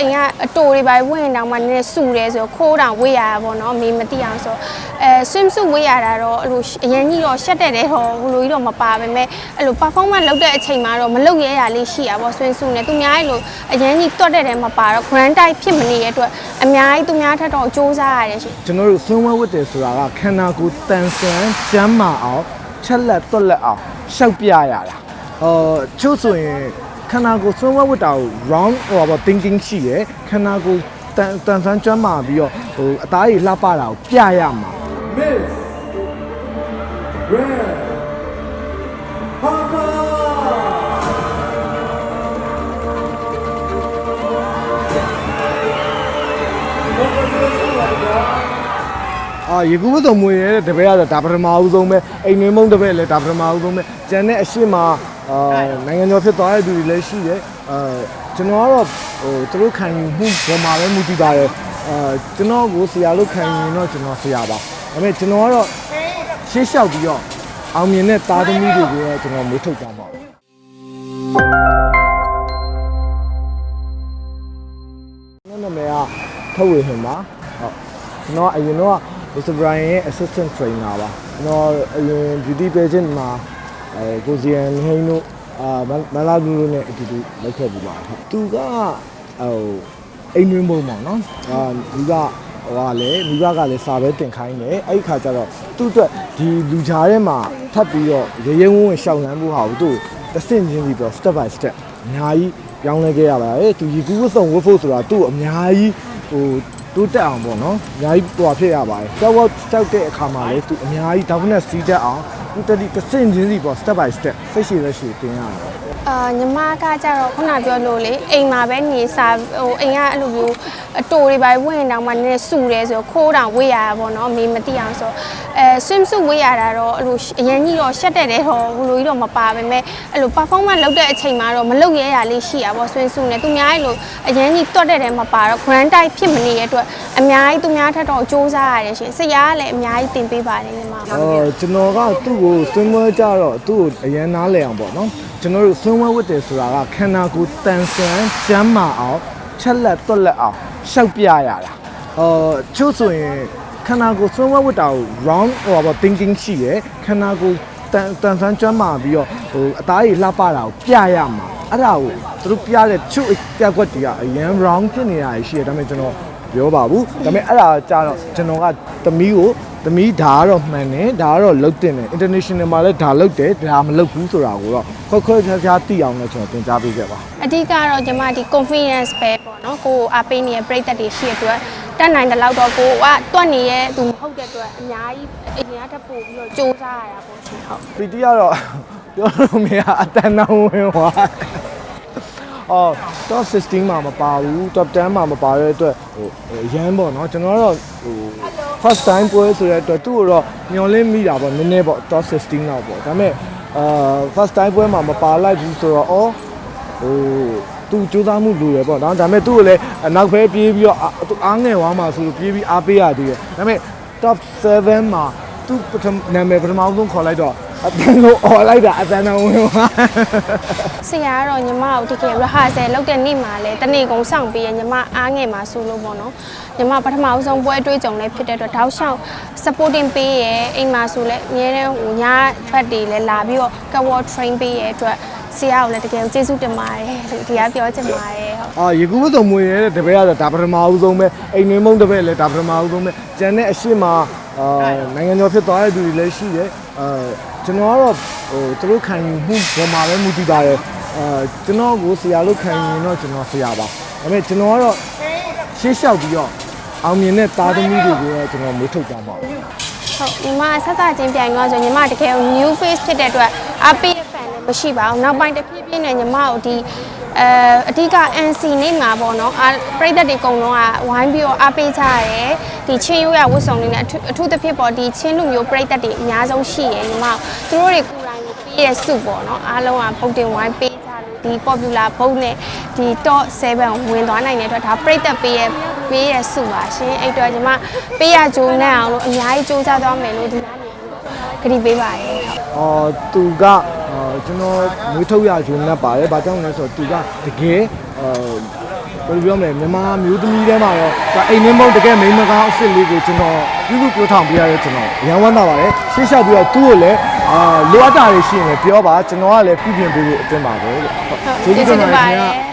အိမ်ကအတိုတွေပါဝင်တောင်မှနည်းနည်းစူတယ်ဆိုတော့ခိုးတောင်ဝေးရတာပေါ့နော်အမေမသိအောင်ဆိုအဲ swim suit ဝေးရတာတော့အဲ့လိုအရင်ကြီးတော့ရှက်တဲ့တဲ့တော့ဘလိုကြီးတော့မပါပဲမဲ့အဲ့လို performance လုပ်တဲ့အချိန်မှာတော့မလုပ်ရဲရလေးရှိတာပေါ့ swim suit နဲ့သူများအဲ့လိုအရင်ကြီးတွတ်တဲ့တဲ့မပါတော့ grand type ဖြစ်မနေရတဲ့အတွက်အများကြီးသူများထက်တော့စူးစမ်းရတယ်ရှင်ကျွန်တော်တို့ဆွမ်းဝဲဝတ်တယ်ဆိုတာကခန္ဓာကိုယ်တန်ဆွမ်းကျန်းမာအောင်ချက်လက်တွက်လက်အောင်ရှောက်ပြရတာအော်ချို့ဆိုရင် ခန္ဓာကိုယ်ဆွမ်းဝဲဝတ်တာကို round ဟိုပါ thinking ရှိရယ်ခန္ဓာကိုယ်တန်တန်ဆွမ်းကျန်းမာပြီးတော့ဟိုအသားကြီးလှပတာကိုပြရမှာ Miss Grand Haka အာရေကူးမစုံမွေရဲ့တပည့်ကတော့ဒါပထမဦးဆုံးပဲအိမ်နှင်းမုံတပည့်လည်းဒါပထမဦးဆုံးပဲကျန်တဲ့အရှိမ အာနိုင်ငံကျော်ဖြစ်သွားတဲ့သူတွေလည်းရှိတယ်အာကျွန်တော်ကတော့ဟိုသူတို့ခံယူမှုပေါ်မှာပဲမူတည်ပါတယ်အာကျွန်တော်ကိုဆရာလို့ခံယူရင်တော့ကျွန်တော်ဆရာပါဒါပေမဲ့ကျွန်တော်ကတော့ရှေ့လျှောက်ပြီးတော့အောင်မြင်တဲ့သားသမီးတွေကိုတော့ကျွန်တော်မွေးထုတ်ကြပါဘူးကျွန်တော်နာမည်ကထုတ်ဝေဟင်ပါဟုတ်ကျွန်တော်အရင်တော့ Mr. Brian ရဲ့ assistant trainer ပါကျွန်တော်အရင် beauty pageant မှာ အဲကိုစီယန်ဟိန်းတို့အာမလာလူတို့နဲ့အတူတူလုပ်ခဲ့ပြီးပါဟုတ်သူကဟိုအိမ်တွင်းပုံပေါ့နော်အာဒီကဟိုကလည်းမိဘကလည်းစာပဲတင်ခိုင်းတယ်အဲ့ဒီခါကျတော့သူ့အတွက်ဒီလူကြားထဲမှာထပ်ပြီးတော့ရေရဲဝန်းဝင်ရှောက်လန်းဖို့ဟာကိုသူ့တစ်ဆင့်ချင်းစီပေါ့ step by step အများကြီးပြောင်းလဲခဲ့ရပါတယ်သူရီကူးဝတ်ဆောင်ဝတ်ဖို့ဆိုတာသူ့အများကြီးဟိုတိုးတက်အောင်ပေါ့နော်အများကြီးဟိုဖြစ်ရပါတယ်ကြောက်ဝကြောက်တဲ့အခါမှာလည်းသူအများကြီးဒါမှနဲ့စီးတတ်အောင် သူတတိတစ်ဆင့်ချင်းစီပေါ့ step by step စိတ်ရှိလက်ရှိတင်ရတယ်အာညီမကကြတော့ခုနပြောလို့လေအိမ်မှာပဲနေစားဟိုအိမ်ကအဲ့လိုမျိုးအတိုတွေပါဝင်တောင်မှနည်းနည်းစူတယ်ဆိုတော့ခိုးတောင်ဝေးရတာပေါ့နော်အမေမသိအောင်ဆို အဲ swim suit ဝေးရတာတော့အဲ့လိုအရင်ကြီးတော့ရှက်တဲ့တဲ့တော့ဘလိုကြီးတော့မပါပဲမဲ့အဲ့လို performance လုပ်တဲ့အချိန်မှာတော့မလုပ်ရဲရလေးရှိတာပေါ့ swim suit နဲ့သူများအဲ့လိုအရင်ကြီးတွတ်တဲ့တဲ့မပါတော့ grand type ဖြစ်မနေရတဲ့အတွက်အများကြီးသူများထက်တော့စူးစမ်းရတယ်ရှင်ဆရာကလည်းအများကြီးတင်ပေးပါတယ်ညီမအော်ကျွန်တော်ကသူ့ကိုဆွမ်းဝဲကြတော့သူ့ကိုအရင်နားလဲအောင်ပေါ့နော်ကျွန်တော်တို့ဆွမ်းဝဲဝတ်တယ်ဆိုတာကခန္ဓာကိုယ်တန်ဆွမ်းကျန်းမာအောင်ချက်လက်တွက်လက်အောင်ရှောက်ပြရတာအော်ချို့ဆိုရင် ခန္ဓာကိုယ်ဆွမ်းဝဲဝတ်တာကို round ဟိုပါ thinking ရှိရယ်ခန္ဓာကိုယ်တန်တန်ဆွမ်းကျန်းမာပြီးတော့ဟိုအသားကြီးလှပတာကိုပြရမှာအဲ့ဒါကိုသူတို့ပြတဲ့ချို့ပြက်ကွက်တွေကအရင် round ဖြစ်နေတာရှိတယ်ဒါပေမဲ့ကျွန်တော်ပြောပါဘူးဒါပေမဲ့အဲ့ဒါကြတော့ကျွန်တော်ကသမီးကိုသမီးဒါကတော့မှန်တယ်ဒါကတော့လုတ်တင်တယ် international မှာလည်းဒါလုတ်တယ်ဒါမလုတ်ဘူးဆိုတာကိုတော့ခွက်ခွက်ခြားခြားသိအောင်လည်းကျွန်တော်သင်ကြားပေးခဲ့ပါအဓိကတော့ကျွန်မဒီ confidence ပဲပေါ့နော်ကိုယ်အားပေးနေတဲ့ပြိတ္တတွေရှိတဲ့အတွက် တက်နိုင်တဲ့လောက်တော့ကိုကတွက်နေရဲ့သူမဟုတ်တဲ့အတွက်အများကြီးအရင်ကတက်ပို့ပြီးတော့စူးစမ်းရတာပေါ့ရှင်ဟုတ်ပီတီကတော့ပြောလို့မရအတန်တောင်ဝင်သွားအော် top 16မှာမပါဘူး top 10မှာမပါတဲ့အတွက်ဟိုဟိုရမ်းပေါ့နော်ကျွန်တော်ကတော့ဟို first time ပွဲဆိုတဲ့အတွက်သူ့ကိုတော့ညှော်လင့်မိတာပေါ့နည်းနည်းပေါ့ top 16လောက်ပေါ့ဒါပေမဲ့အာ first time ပွဲမှာမပါလိုက်ဘူးဆိုတော့အော်ဟို သူစူးစမ်းမှုလိုရပေါ့နော်ဒါပေမဲ့သူ့ကိုလည်းနောက်ဖဲပြေးပြီးတော့အာသူအားငယ်သွားမှာဆိုလို့ပြေးပြီးအားပေးရသေးတယ်ဒါပေမဲ့ top 7မှာသူပထမနာမည်ပထမဆုံးခေါ်လိုက်တော့အတန်ကိုអော်လိုက်တာအတန်တော်ဝင်သွားဆရာကတော့ညီမကိုတကယ် rehearsal လုပ်တဲ့နေ့မှာလဲတနေ့ကုန်စောင့်ပြီးရညီမအားငယ်မှာဆိုလို့ပေါ့နော်ညီမပထမအဆုံးပွဲတွေးကြုံလဲဖြစ်တဲ့အတွက်တောက်လျှောက် supporting ပေးရအိမ်မှာဆိုလဲအများတန်းဟိုညဘက်တွေလဲလာပြီးတော့ cover train ပေးရအတွက် ဆရာကိုလည်းတကယ်ကျေးဇူးတင်ပါတယ်ဒီကပြောချင်ပါတယ်ဟုတ်အာရေကူးမစုံမွေရဲ့တပည့်ကတော့ဒါပထမဦးဆုံးပဲအိမ်နှင်းမုံတပည့်လည်းဒါပထမဦးဆုံးပဲကျန်တဲ့အရှိမအာနိုင်ငံကျော်ဖြစ်သွားတဲ့သူတွေလည်းရှိတယ်အာကျွန်တော်ကတော့ဟိုသူတို့ခံယူမှုပေါ်မှာပဲမူတည်ပါတယ်အာကျွန်တော်ကိုဆရာလို့ခံယူရင်တော့ကျွန်တော်ဆရာပါဒါပေမဲ့ကျွန်တော်ကတော့ရှေ့လျှောက်ပြီးတော့အောင်မြင်တဲ့သားသမီးတွေကိုတော့ကျွန်တော်မွေးထုတ်ကြပါဘူးဟုတ်ညီမဆက်စချင်းပြိုင်တော့ဆိုညီမတကယ် new face ဖြစ်တဲ့အတွက်အပေးတဲ့ fan လည်း မရှိပါဘူးနောက်ပိုင်းတစ်ဖြည်းဖြည်းနဲ့ညီမကိုဒီအဲအဓိက NC နေမှာပေါ့နော်အာပြိသက်တွေအကုန်လုံးကဝိုင်းပြီးတော့အားပေးကြရတယ်ဒီချင်းရိုးရဝတ်စုံတွေနဲ့အထူးအထူးသဖြင့်ပေါ့ဒီချင်းလူမျိုးပြိသက်တွေအများဆုံးရှိရယ်ညီမသူတို့တွေကိုယ်တိုင်ကိုပေးရစုပေါ့နော်အားလုံးကပုတ်တင်ဝိုင်းပေးကြလို့ဒီ popular ဘုတ်နဲ့ဒီ top 7ဝင်သွားနိုင်တဲ့အတွက်ဒါပြိသက်ပေးရပေးရစုပါရှင်အဲ့တော့ညီမပေးရကြိုးနဲ့အောင်လို့အများကြီးစူးစမ်းသွားမယ်လို့ဒီနေ့ဂရီပေးပါရယ်ဟုတ်အော်သူကအာ ကျွန်တော်မွေးထုတ်ရယူနေပါတယ်။ဘာကြောင့်လဲဆိုတော့သူကတကယ်အာယ်လိုပြောမလဲမြန်မာမျိုးသမီးထဲမှာတော့ဒါအိမ်နှင်းမုံတကယ်မိန်းမကားအစ်စ်လေးကိုကျွန်တော်ပြုစုပြောထောင်ပြရတဲ့ကျွန်တော်ရန်ဝမ်းသာပါတယ်ရှင်းရှောက်ပြီးတော့သူ့ကိုလည်းအာလိုအပ်တာတွေရှိရင်လည်းပြောပါကျွန်တော်ကလည်းပြုပြင်ပေးဖို့အသင့်ပါပဲလို့ဟုတ်ကျေးဇူးတင်ပါတယ်